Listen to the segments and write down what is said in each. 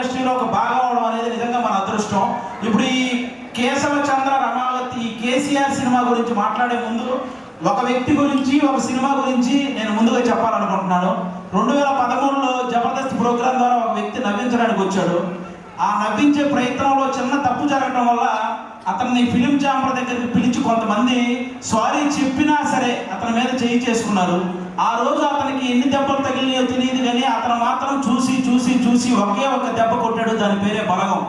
ఇండస్ట్రీలో ఒక భాగం అవడం అనేది నిజంగా మన అదృష్టం. ఇప్పుడు ఈ కేశవ చంద్ర రమావతి ఈ కేసీఆర్ సినిమా గురించి మాట్లాడే ముందు ఒక వ్యక్తి గురించి ఒక సినిమా గురించి నేను ముందుగా చెప్పాలనుకుంటున్నాను. రెండు వేల పదమూడులో జబర్దస్త్ ప్రోగ్రాం ద్వారా ఒక వ్యక్తి నవ్వించడానికి వచ్చాడు. ఆ నవ్వించే ప్రయత్నంలో చిన్న తప్పు జరగడం వల్ల అతన్ని ఫిలిం చాంబర్ దగ్గరికి పిలిచి కొంతమంది సారీ చెప్పినా సరే అతని మీద చేయి చేసుకున్నారు. ఆ రోజు అతనికి ఎన్ని దెబ్బలు తగిలినాయో తెలియదు అతను మాత్రం చూసి చూసి చూసి ఒకే ఒక దెబ్బ కొట్టాడు. దాని పేరే బలగం.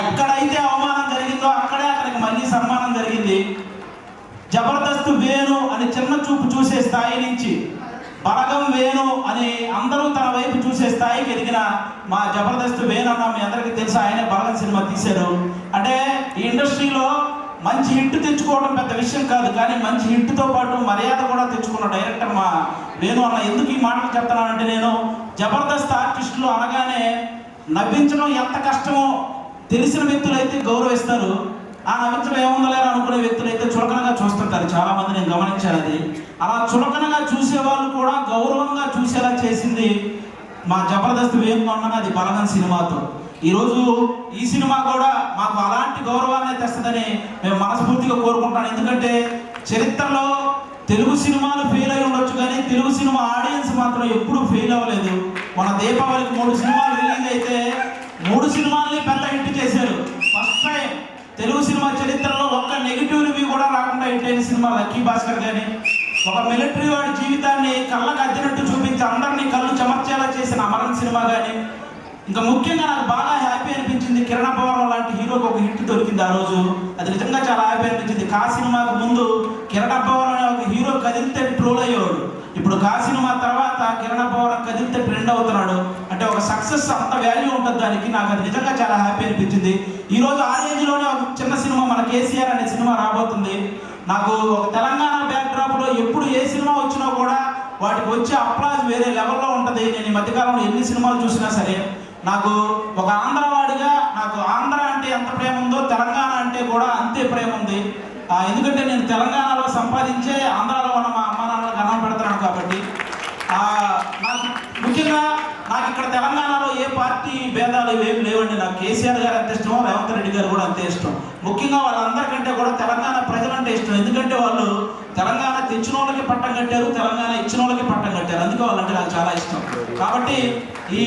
ఎక్కడైతే అవమానం జరిగిందో అక్కడే అతనికి మళ్ళీ సన్మానం జరిగింది. జబర్దస్త్ వేణు అని చిన్న చూపు చూసే స్థాయి నుంచి బలగం వేణు అని అందరూ తన వైపు చూసే స్థాయికి ఎదిగిన మా జబర్దస్త్ వేణు అన్న మీ అందరికీ తెలుసు? ఆయనే బలగం సినిమా తీశారు అంటే ఈ ఇండస్ట్రీలో మంచి హిట్ తెచ్చుకోవడం పెద్ద విషయం కాదు కానీ మంచి హిట్తో పాటు మర్యాద కూడా తెచ్చుకున్న డైరెక్టర్ మా వేణు అన్న. ఎందుకు ఈ మాటలు చెప్తున్నానంటే నేను జబర్దస్త్ ఆర్టిస్టులు అనగానే నవ్వించడం ఎంత కష్టమో తెలిసిన వ్యక్తులు అయితే గౌరవిస్తారు. ఆ నవ్వించడం ఏముందలే అనుకునే వ్యక్తులు అయితే చులకనగా చూస్తుంటారు. చాలా మంది నేను గమనించాను అది. అలా చులకనగా చూసే వాళ్ళు కూడా గౌరవంగా చూసేలా చేసింది మా జబర్దస్త్ వేయం అది బలగన్ సినిమాతో. ఈరోజు ఈ సినిమా కూడా మాకు అలాంటి గౌరవాన్ని తెస్తుందని మేము మనస్ఫూర్తిగా కోరుకుంటాను ఎందుకంటే చరిత్రలో తెలుగు సినిమాలు ఫెయిల్ అయి ఉండొచ్చు. కూడా ఎప్పుడు ఎప్పుడూ ఫెయిల్ అవ్వలేదు. మన దీపావళికి మూడు సినిమాలు రిలీజ్ అయితే మూడు సినిమాల్ని పెద్ద హిట్ చేశారు. ఫస్ట్ టైం తెలుగు సినిమా చరిత్రలో ఒక్క నెగిటివ్ రివ్యూ కూడా రాకుండా హిట్ అయిన సినిమా లక్కీ భాస్కర్ కానీ ఒక మిలిటరీ వాడి జీవితాన్ని కళ్ళకు అద్దినట్టు చూపించి అందరినీ కళ్ళు చెమర్చేలా చేసిన అమరన్ సినిమా కానీ ఇంకా ముఖ్యంగా నాకు బాగా హ్యాపీ అనిపించింది కిరణ పవన్ లాంటి హీరోకి ఒక హిట్ దొరికింది ఆ రోజు. అది నిజంగా చాలా హ్యాపీ అనిపించింది. కా సినిమాకు ముందు కిరణ పవన్ అనే ఒక హీరో కదిలితే ట్రోల్ అయ్యేవాడు. ఇప్పుడు కా సినిమా తర్వాత కిరణ పవన్ కదిలితే ట్రెండ్ అవుతున్నాడు. అంటే ఒక సక్సెస్ అంత వాల్యూ ఉంటుంది దానికి. నాకు అది నిజంగా చాలా హ్యాపీ అనిపించింది. ఈరోజు ఆ రేంజ్లోనే ఒక చిన్న సినిమా మన కేసీఆర్ అనే సినిమా రాబోతుంది. నాకు ఒక తెలంగాణ బ్యాక్డ్రాప్లో ఎప్పుడు ఏ సినిమా వచ్చినా కూడా వాటికి వచ్చే అప్లాజ్ వేరే లెవెల్లో ఉంటుంది. నేను ఈ మధ్యకాలంలో ఎన్ని సినిమాలు చూసినా సరే నాకు ఒక ఆంధ్రవాడిగా నాకు ఆంధ్ర అంటే ఎంత ప్రేమ ఉందో తెలంగాణ అంటే కూడా అంతే ప్రేమ ఉంది. ఎందుకంటే నేను తెలంగాణలో సంపాదించే ఆంధ్ర ఉన్న మా అమ్మ నాన్నలకు అన్నం పెడుతున్నాను కాబట్టి ఆ, నాకు ముఖ్యంగా నాకు ఇక్కడ తెలంగాణలో ఏ పార్టీ భేదాలు ఏమి లేవండి. నాకు కేసీఆర్ గారు అంత ఇష్టం రేవంత్ రెడ్డి గారు కూడా అంతే ఇష్టం. ముఖ్యంగా వాళ్ళందరికంటే కూడా తెలంగాణ ప్రజలంటే ఇష్టం. ఎందుకంటే వాళ్ళు తెలంగాణ తెచ్చిన వాళ్ళకి పట్టం కట్టారు తెలంగాణ ఇచ్చిన వాళ్ళకి పట్టం కట్టారు. అందుకే వాళ్ళంటే నాకు చాలా ఇష్టం. కాబట్టి ఈ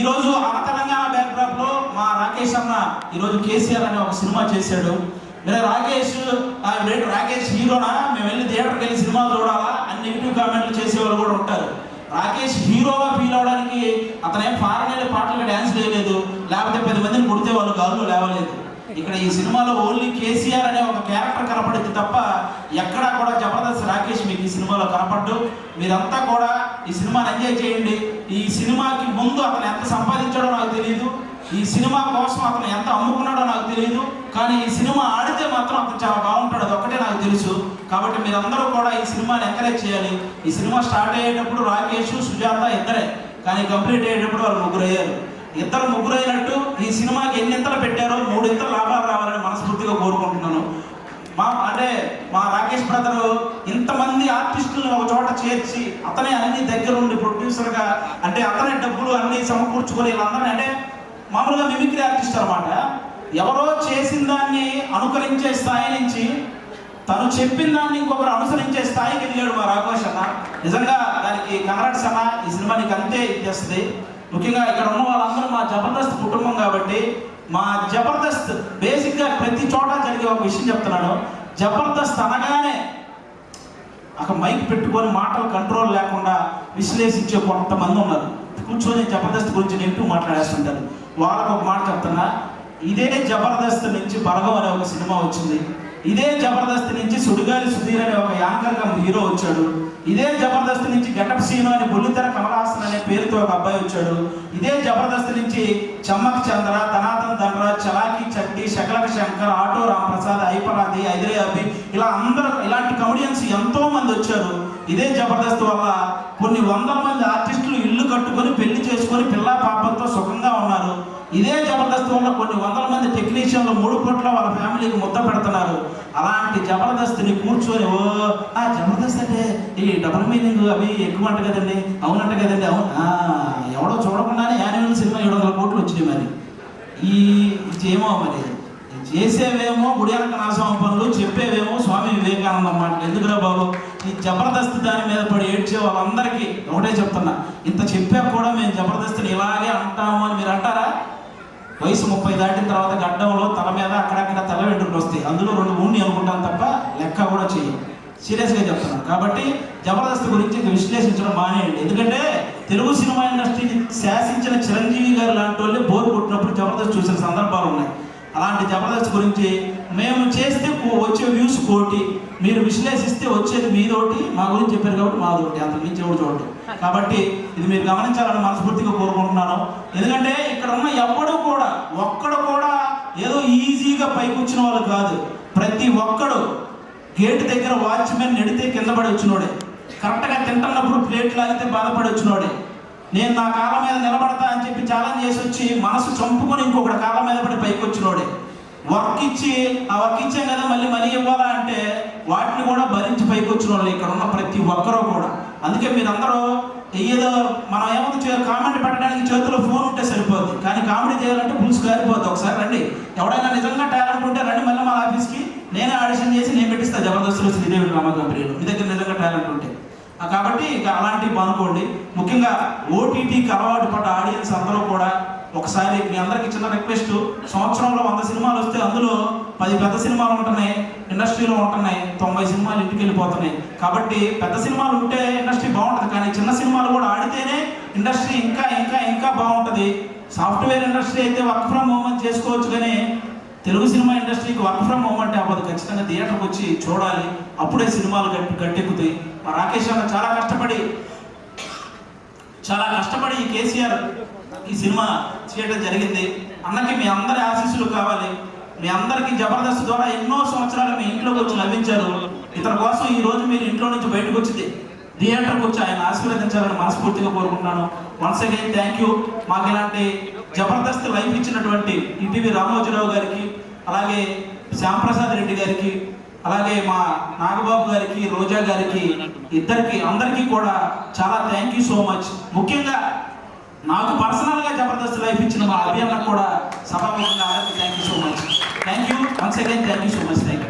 ఈరోజు ఆ తెలంగాణ బ్యాక్డ్రాప్లో మా రాకేష్ అన్న ఈరోజు కేసీఆర్ అనే ఒక సినిమా చేశాడు. మీరు రాకేష్ రేటు రాకేష్ హీరోనా? మేము వెళ్ళి థియేటర్కి వెళ్ళి సినిమా చూడాలా? అని నెగిటివ్ కామెంట్లు చేసేవాళ్ళు కూడా ఉంటారు. రాకేష్ హీరోగా ఫీల్ అవడానికి అతను ఏం ఫారెన్ వెళ్ళి పాటలకు డ్యాన్స్ వేయలేదు లేకపోతే పది మందిని కొడితే వాళ్ళు గాల్లో లేవలేదు. ఇక్కడ ఈ సినిమాలో ఓన్లీ కేసీఆర్ అనే ఒక క్యారెక్టర్ కనపడింది తప్ప ఎక్కడా కూడా జబర్దస్త్ రాకేష్ మీకు ఈ సినిమాలో కనపడ్డు మీరంతా కూడా ఈ సినిమాని ఎంజాయ్ చేయండి. ఈ సినిమాకి ముందు అతను ఎంత సంపాదించాడో నాకు తెలియదు ఈ సినిమా కోసం అతను ఎంత అమ్ముకున్నాడో నాకు తెలియదు కానీ ఈ సినిమా ఆడితే మాత్రం అతను చాలా బాగుంటాడు. అదొక్కటే ఒక్కటే నాకు తెలుసు. కాబట్టి మీరందరూ కూడా ఈ సినిమాని ఎంకరేజ్ చేయాలి. ఈ సినిమా స్టార్ట్ అయ్యేటప్పుడు రాకేష్ సుజాత ఇద్దరే. కానీ కంప్లీట్ అయ్యేటప్పుడు వాళ్ళు ముగ్గురు అయ్యారు. ఇద్దరు ముగ్గురు అయినట్టు ఈ సినిమాకి ఎన్ని ఇంతలు పెట్టారో మూడు ఇంతలు లాభాలు రావాలని మనస్ఫూర్తిగా కోరుకుంటున్నాను. మా అంటే మా రాకేష్ బ్రదర్ ఇంతమంది ఆర్టిస్టులను ఒక చోట చేర్చి అతనే అన్ని దగ్గరుండి ప్రొడ్యూసర్గా అంటే అతనే డబ్బులు అన్ని సమకూర్చుకొని వీళ్ళందరినీ అంటే మామూలుగా మిమిక్రీ ఆర్టిస్ట్ అనమాట ఎవరో చేసిన దాన్ని అనుకరించే స్థాయి నుంచి తను చెప్పిన దాన్ని ఇంకొకరు అనుసరించే స్థాయికి వెళ్ళాడు మా రాఘోష్ అన్న. నిజంగా దానికి కంగ్రాట్స్ అన్న ఈ సినిమా నీకు అంతే ఇచ్చేస్తుంది. ముఖ్యంగా ఇక్కడ ఉన్న వాళ్ళందరూ మా జబర్దస్త్ కుటుంబం కాబట్టి మా జబర్దస్త్ బేసిక్గా ప్రతి చోట జరిగే ఒక విషయం చెప్తున్నాను జబర్దస్త్ అనగానే అక్కడ మైక్ పెట్టుకొని మాటలు కంట్రోల్ లేకుండా విశ్లేషించే కొంతమంది ఉన్నారు. కూర్చొని జబర్దస్త్ గురించి నెగిటివ్ మాట్లాడేస్తుంటారు. వాళ్ళకు ఒక మాట చెప్తున్నా. ఇదే జబర్దస్త్ నుంచి బలగం అనే ఒక సినిమా వచ్చింది. ఇదే జబర్దస్త్ నుంచి సుడిగాలి సుధీర్ అనే ఒక యాంకర్ కమ్ హీరో వచ్చాడు. ఇదే జబర్దస్త్ నుంచి గెటప్ సీను అని బుల్లితెర కమలాసన్ అనే పేరుతో ఒక అబ్బాయి వచ్చాడు. ఇదే జబర్దస్త్ నుంచి చమ్మక్ చంద్ర తనాతన్ ధనరాజ్ చలాకి చట్టి శకలక శంకర్ ఆటో రాంప్రసాద్ ఐపరాది ఐదరే అభి ఇలా అందరూ ఇలాంటి కమెడియన్స్ ఎంతో మంది వచ్చారు. ఇదే జబర్దస్త్ వల్ల కొన్ని వందల మంది ఆర్టిస్టులు ఇల్లు కట్టుకొని పెళ్ళి చేసుకొని పిల్ల పాపలతో ఇదే జబర్దస్త్ వల్ల కొన్ని వందల మంది టెక్నీషియన్లు మూడు పూట్ల వాళ్ళ ఫ్యామిలీకి ముద్ద పెడుతున్నారు. అలాంటి జబర్దస్త్ని కూర్చొని ఓ ఆ జబర్దస్త్ అంటే ఈ డబుల్ మీనింగ్ అవి ఎక్కువ అంట కదండి అవునంట కదండి అవును. ఎవడో చూడకుండానే యాన్యువల్ సినిమా ఏడు వందల కోట్లు వచ్చినాయి మరి. ఈ ఏమో మరి. చేసేవేమో గుడియాలకు నాశనం పనులు చెప్పేవేమో స్వామి వివేకానంద మాటలు. ఎందుకురా బాబు? ఈ జబర్దస్త్ దాని మీద పడి ఏడ్చే వాళ్ళందరికీ ఒకటే చెప్తున్నా. ఇంత చెప్పాక కూడా మేము జబర్దస్త్ని ఇలాగే అంటాము అని మీరు అంటారా? వయసు ముప్పై దాటిన తర్వాత గడ్డంలో తల మీద అక్కడక్కడ తల వెంట్రుకలు వస్తాయి. అందులో రెండు మూడు అనుకుంటాను తప్ప లెక్క కూడా చేయం సీరియస్గా చెప్తున్నాను. కాబట్టి జబర్దస్త్ గురించి విశ్లేషించడం మానేయండి. ఎందుకంటే తెలుగు సినిమా ఇండస్ట్రీని శాసించిన చిరంజీవి గారు లాంటి వాళ్ళు బోర్ కొట్టినప్పుడు జబర్దస్త్ చూసిన సందర్భాలు ఉన్నాయి. అలాంటి జబర్దస్త్ గురించి మేము చేస్తే వచ్చే వ్యూస్ కోటి. మీరు విశ్లేషిస్తే వచ్చేది మీదోటి. మా గురించి చెప్పారు కాబట్టి మాదోటి. అంత మించి ఎవరు చూడటం కాబట్టి ఇది మీరు గమనించాలని మనస్ఫూర్తిగా కోరుకుంటున్నాను. ఎందుకంటే ఇక్కడ ఉన్న ఎవ్వడు కూడా ఒక్కడు కూడా ఏదో ఈజీగా పైకి వచ్చిన వాళ్ళు కాదు. ప్రతి ఒక్కడు గేట్ దగ్గర వాచ్మెన్ నెడితే కింద పడి వచ్చినోడే. కరెక్ట్గా తింటున్నప్పుడు ప్లేట్ లాగితే బాధపడి వచ్చినోడే. నేను నా కాళ్ళ మీద నిలబడతా అని చెప్పి ఛాలెంజ్ చేసి వచ్చి మనసు చంపుకొని ఇంకొకటి కాళ్ళ మీద పడి పైకి వచ్చినోడే వర్క్ ఇచ్చి ఆ వర్క్ ఇచ్చాం కదా మళ్ళీ మనీ ఇవ్వాలా అంటే వాటిని కూడా భరించి పైకి వచ్చిన వాళ్ళు ఇక్కడ ఉన్న ప్రతి ఒక్కరూ కూడా. అందుకే మీరందరూ ఏదో మనం ఏమవుతుంది కామెంట్ పెట్టడానికి చేతిలో ఫోన్ ఉంటే సరిపోద్ది. కానీ కామెడీ చేయాలంటే పులుసు కారిపోద్ది ఒకసారి రండి. ఎవడైనా నిజంగా టాలెంట్ ఉంటే రండి మళ్ళీ మా ఆఫీస్కి నేనే ఆడిషన్ చేసి నేను పెట్టిస్తా. జబర్దస్త్లో శ్రీదేవి రామ కంపెనీలో మీ దగ్గర నిజంగా టాలెంట్ ఉంటే. కాబట్టి ఇక అలాంటివి అనుకోండి ముఖ్యంగా ఓటీటీకి అలవాటు పడ్డ ఆడియన్స్ అందరూ కూడా ఒకసారి మీ అందరికి చిన్న రిక్వెస్ట్ సంవత్సరంలో వంద సినిమాలు వస్తే అందులో పది పెద్ద సినిమాలు ఉంటున్నాయి ఇండస్ట్రీలో ఉంటున్నాయి తొంభై సినిమాలు ఇంటికి వెళ్ళిపోతున్నాయి కాబట్టి పెద్ద సినిమాలు ఉంటే ఇండస్ట్రీ బాగుంటుంది కానీ చిన్న సినిమాలు కూడా ఆడితేనే ఇండస్ట్రీ ఇంకా ఇంకా ఇంకా బాగుంటుంది. సాఫ్ట్వేర్ ఇండస్ట్రీ అయితే వర్క్ ఫ్రమ్ హోమ్ అని చేసుకోవచ్చు కానీ తెలుగు సినిమా ఇండస్ట్రీకి వర్క్ ఫ్రమ్ హోమ్ అంటే అవ్వదు. ఖచ్చితంగా థియేటర్కి వచ్చి చూడాలి. అప్పుడే సినిమాలు గట్టి గట్టెక్కుతాయి. మా రాకేష్ అన్న చాలా కష్టపడి చాలా కష్టపడి ఈ కేసీఆర్ ఈ సినిమా చేయడం జరిగింది. అన్నకి మీ అందరి ఆశీస్సులు కావాలి. మీ అందరికి జబర్దస్త్ ద్వారా ఎన్నో సంవత్సరాలు మీ ఇంట్లోకి వచ్చి లభించారు. ఇతని కోసం ఈ రోజు మీరు ఇంట్లో నుంచి బయటకు వచ్చింది థియేటర్కి వచ్చి ఆయన ఆశీర్వదించాలని మనస్ఫూర్తిగా కోరుకుంటున్నాను. వన్స్ అగైన్ థ్యాంక్ యూ మాకు ఇలాంటి జబర్దస్త్ లైఫ్ ఇచ్చినటువంటి ఈటీవీ రామోజీరావు గారికి అలాగే శ్యాంప్రసాద్ రెడ్డి గారికి అలాగే మా నాగబాబు గారికి రోజా గారికి ఇద్దరికి అందరికీ కూడా చాలా థ్యాంక్ యూ సో మచ్ ముఖ్యంగా నాకు పర్సనల్గా జబర్దస్త్ లైఫ్ ఇచ్చిన మా అభియాన్లకు కూడా సభాముఖంగా thank you so much Thank you. Once again, thank you so much. Thank you.